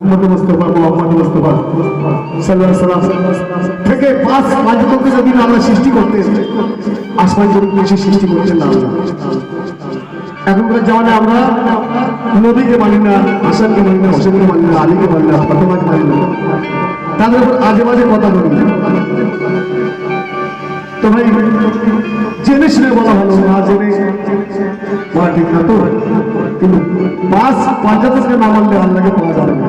মোহাম্মদ মুস্তফা মোহাম্মদ মুস্তফা আলাইহি সাল্লাম থেকে পাঁচ পাঁচজনকে যদি না আমরা সৃষ্টি করতে আসমান জমিন বেশি সৃষ্টি করতে না এখনকার জামানে আমরা নবীকে মানি না হাসানকে মানি না, হোসেনকে মানি না, আলীকে মানি না, ফাতেমাকে মানি না। তাদের উপর আজে বাজে কথা বলি। তো ভাই জেনে শুনে বলা ভালো না জেনে বলা ঠিক না তো। কিন্তু পাঁচ পাঁচাতকে না মানলে আল্লাহকে পাওয়া যাবে না।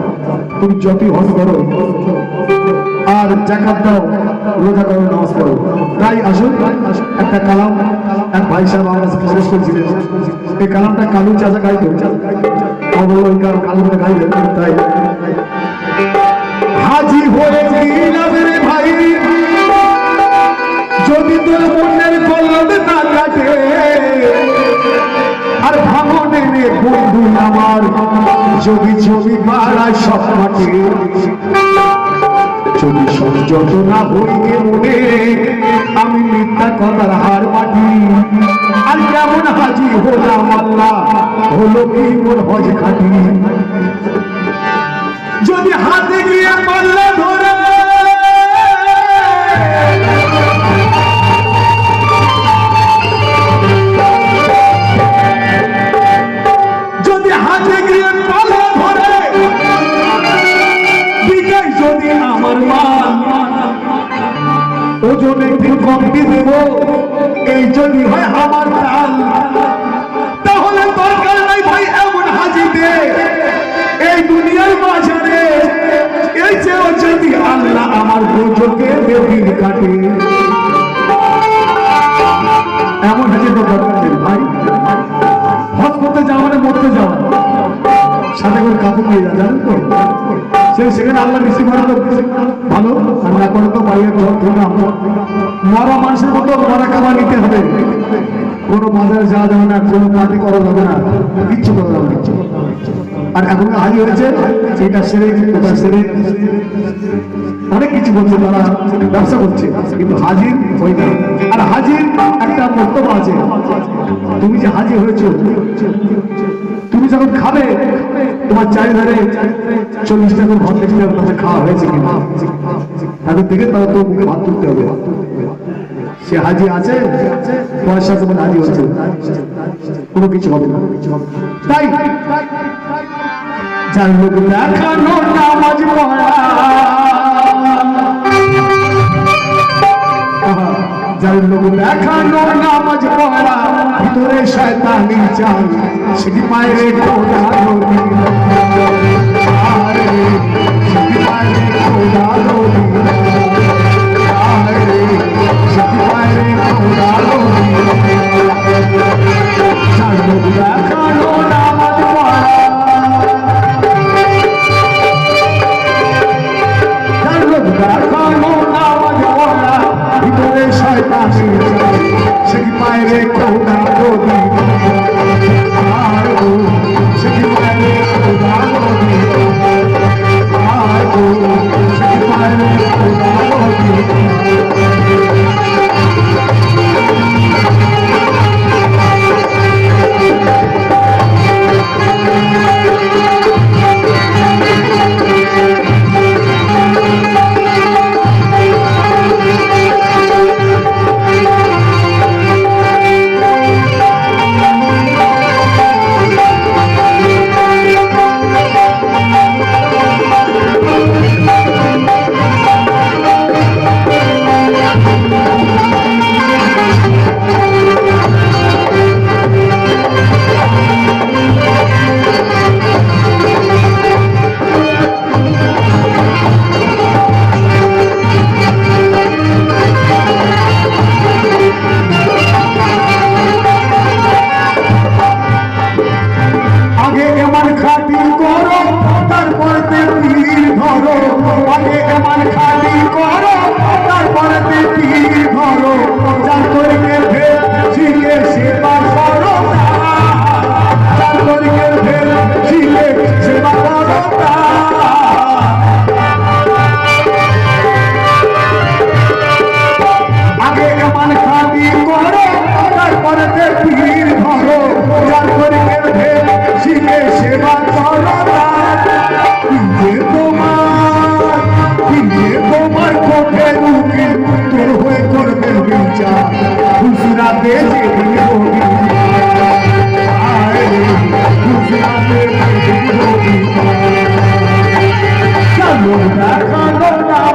তুমি যতই হজ করো, আর জাকাত দাও, রোজা করো, নামাজ পড়ো। তাই আসুন, একটা কালাম, এক ভাই সাহেব আমার কাছে প্রবেশ করেছিলেন এই কালামটা কালু চাচা গাইতো। আমার ওই কাল কালামটা গাইলেন তাই। হাজি হয়ে গেলাম রে ভাই। যদি তোর মনের কলম যদি ছবি পাড়ায় সব মাঠে যদি সংযত না হইকে মনে, আমি মিথ্যা কথার হার মাটি আর কেমন হাজি হলাম আল্লাহ, হলো কি মোর হজ খাটি? যদি হাতে গিয়ে পাল্লা ধরে সেখানে আল্লাহ বেশি করে ভালো আর না করে তো আমরা। মরা মানুষের মতো মরা খাবার নিতে হবে। কোনো বাজারে যাওয়া যাবে না, কোনো পার্টি করা যাবে না। কিচ্ছু করা যাবে কিচ্ছু। আর এখন হাজির হয়েছে, এটা সেরে ওটা সেরে। অনেক কিছু বলছে, তারা ব্যবসা করছে, কিন্তু হাজির হয় না। আর হাজির একটা বক্তব্য আছে, তুমি যে হাজির হয়েছো তুমি যখন খাবে, তোমার চারিধারে চল্লিশ টাকা ভাত দেখতে হবে তাতে খাওয়া হয়েছে কিনা তাদের দেখে তারা তো মুখে ভাত তুলতে হবে। সে হাজি আছে পয়সা তোমার হাজি হচ্ছে কোনো কিছু হবে না। তাই যার লোক দেখানো নামাজ পড়া লোক দেখানো নামাজ পড়া, ভিতরে শয়তানি চাই সেটি পায়ে খোদা নদী আরে, সেটি পায়ে খোদা নদী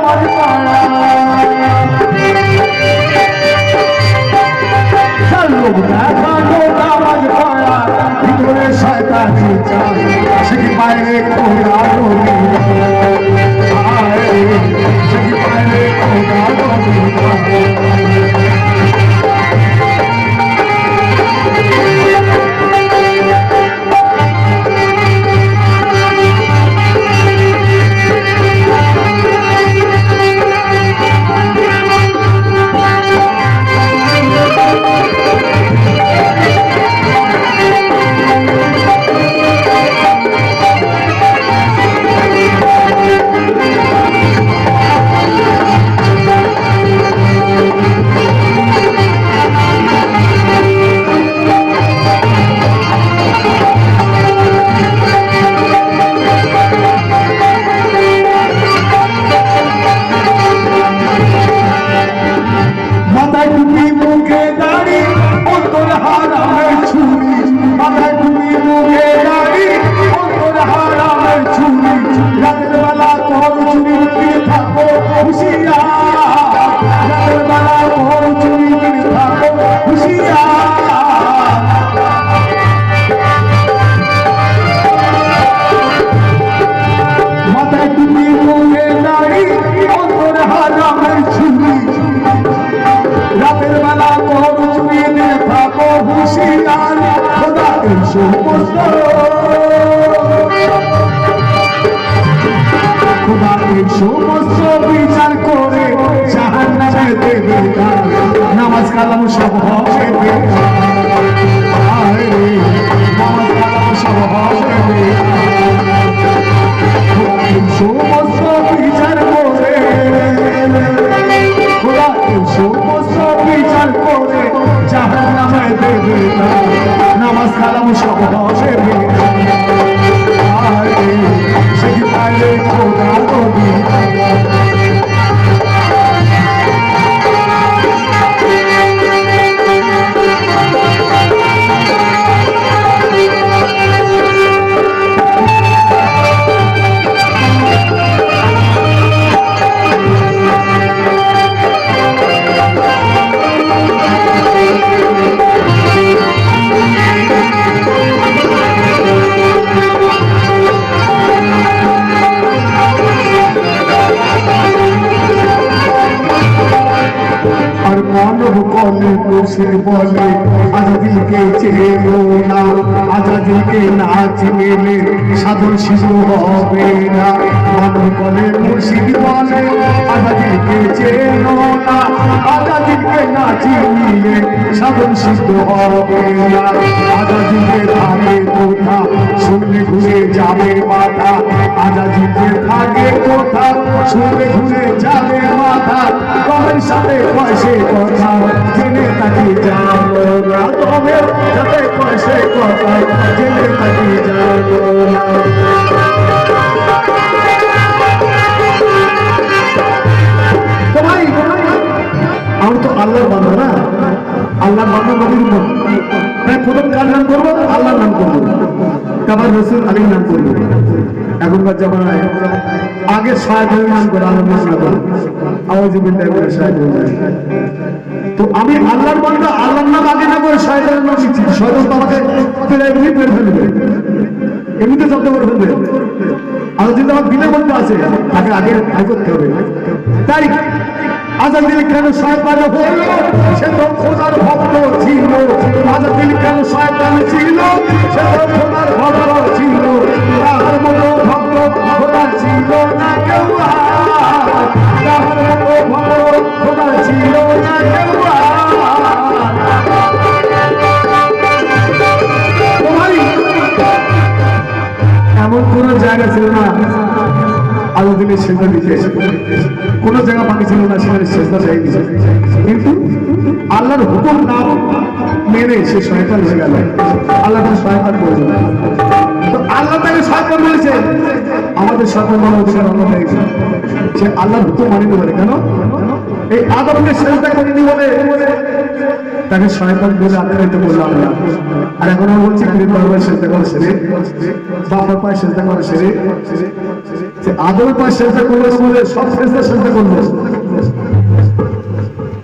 我的宝儿。খোদা এই সমস্ত বিচার করে জাহান নামে দেবে। নামাজ কালাম সব হবে নামাজ কালাম সব হবে। সমস্ত বিচার করে খোদা এই না চিনেলে সাধন শিশু হবে না। মানব কলে মুর্শিদ বলে, আজাদিকে চেনো না, আজাদিকে না চিনিলে সাধন সিদ্ধ হবে না। আজাদিকে থাকে কোথা শুনলে ঘুরে যাবে মাথা আজাদিকে থাকে কোথা শুনলে ঘুরে যাবে মাথা কমের সাথে পয়সে কথা, জেনে তাকে জানো না। তবে সাথে তাকে জানো না। আল্লাহর না। আল্লাহর প্রথম কার নাম করব? আল্লাহর নাম করব। তারপর রসুল আলীর নাম করব। এখনকার জামানায় আগে সাহেবের নাম করে আল্লাহ মুসলাম আওয়াজ বিদ্যায় করে সাহেব তো আমি আল্লাহর বান্দা আল্লাহর নাম আগে না করে সাহেবের নাম শিখছি শয়তান পেরে এমনি ফেলবে। এমনিতে শব্দ করে ফেলবে। আর যদি আমার দিনের মধ্যে আছে, তাকে আগে আয় করতে হবে। তাই আজাদ দিল কেন শয়তান হল? সে ভক্ত ছিল। আজাদ দিল কেন শয়তান ছিল? সে তো ভক্ত ছিল। এমন কোন জায়গা ছিল না? আল্লাহ দিনের সেজদা দিতে কোন জায়গা বাকি ছিল না, সেখানে সেজদা চাই কিন্তু আল্লাহর হুকুম না মেনে সে শয়তান হয়ে গেল। আল্লাহ তার শয়তান তো আল্লাহ তাকে শয়তান বলেছে আমাদের শয়তান মানা অধিকার আমরা পেয়েছি সে আল্লাহর হুকুম মানিনি বলে, কেন? এই আদমকে সেজদা করিনি বলে। তাকে শয়তান বলে আখ্যায়িত করলাম না আর এখন আমরা বলছি পীরের দরবারে সেজদা করে সেরে। বাবার পায়ে সেজদা করে সেরে। আদমের পায়ে সেজদা করল সব সেজদা সেজদা করল।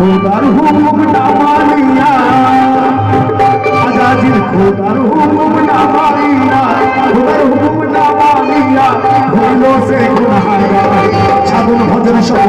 খোদার হুকুমটা মানিয়া, আজাজির খোদার হুকুমটা মানিয়া, খোদার হুকুমটা মানিয়া, হইল সে গুনাহারা সাধন ভজন সব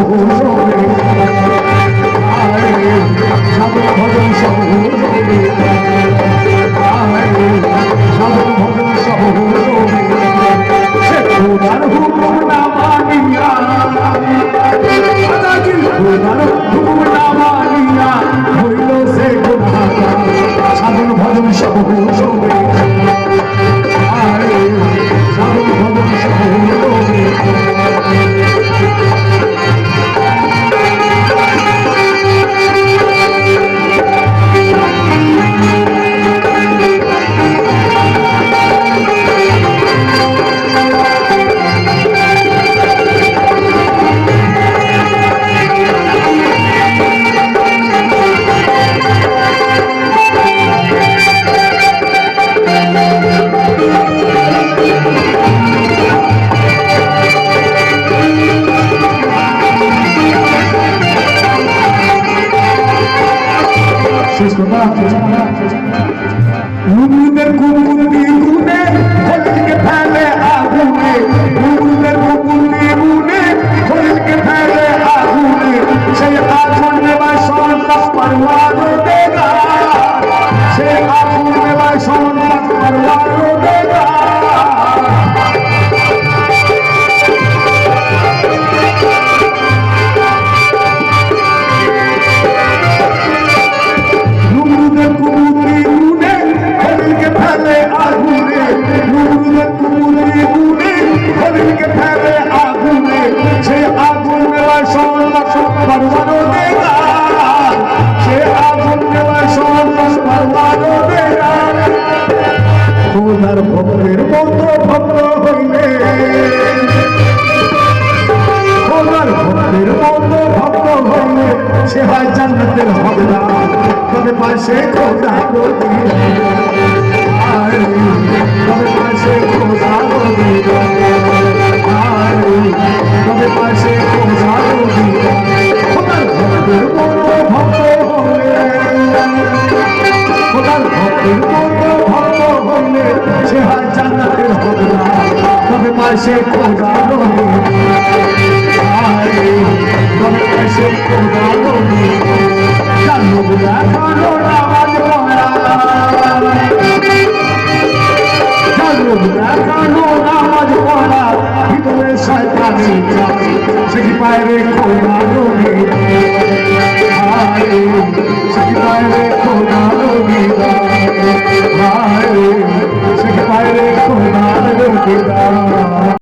সে হয় জান্নাতের হকদার তবে পাশে খোদা নদী তবে পাশে খোদা নদী তবে পাশে খোদা নদী খোদার ভক্তের মতো ভক্ত হইলে খোদার ভক্তের মতো ভক্ত হইলে সে হয় জান্নাতের হকদার তবে পাশে খোদা নদী তবে পাশে খোদা